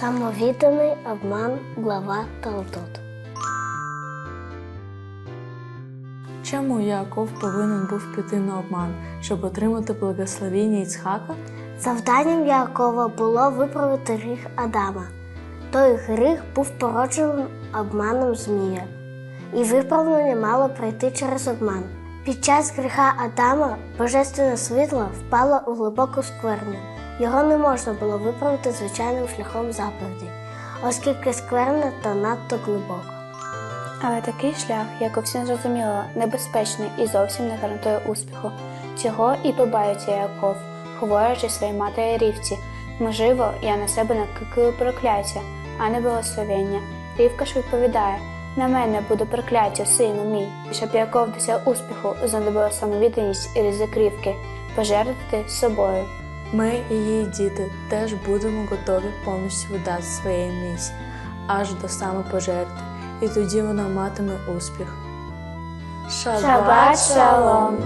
Самовідданий обман, глава Талдот. Чому Яаков повинен був піти на обман, щоб отримати благословіння Іцхака? Завданням Якова було виправити гріх Адама. Той гріх був породженим обманом Змія, і виправлення мало прийти через обман. Під час гріха Адама божественне світло впало у глибоку скверню. Його не можна було виправити звичайним шляхом заповіді, оскільки скверна та надто глибоко. Але такий шлях, як у всім зрозуміло, небезпечний і зовсім не гарантує успіху. Цього і побається Яков, говорячи своїй матері Рівці. Можливо, я на себе накликаю прокляття, а не благословення. Рівка ж відповідає: на мене буде прокляття, сину мій. Щоб Яков досяг успіху, знадобила самовідданість і ризик рівки, пожертвувати собою. Ми, і її діти, теж будемо готові повністю видати своєї місії, аж до самопожертви, і тоді вона матиме успіх. Шабат шалом!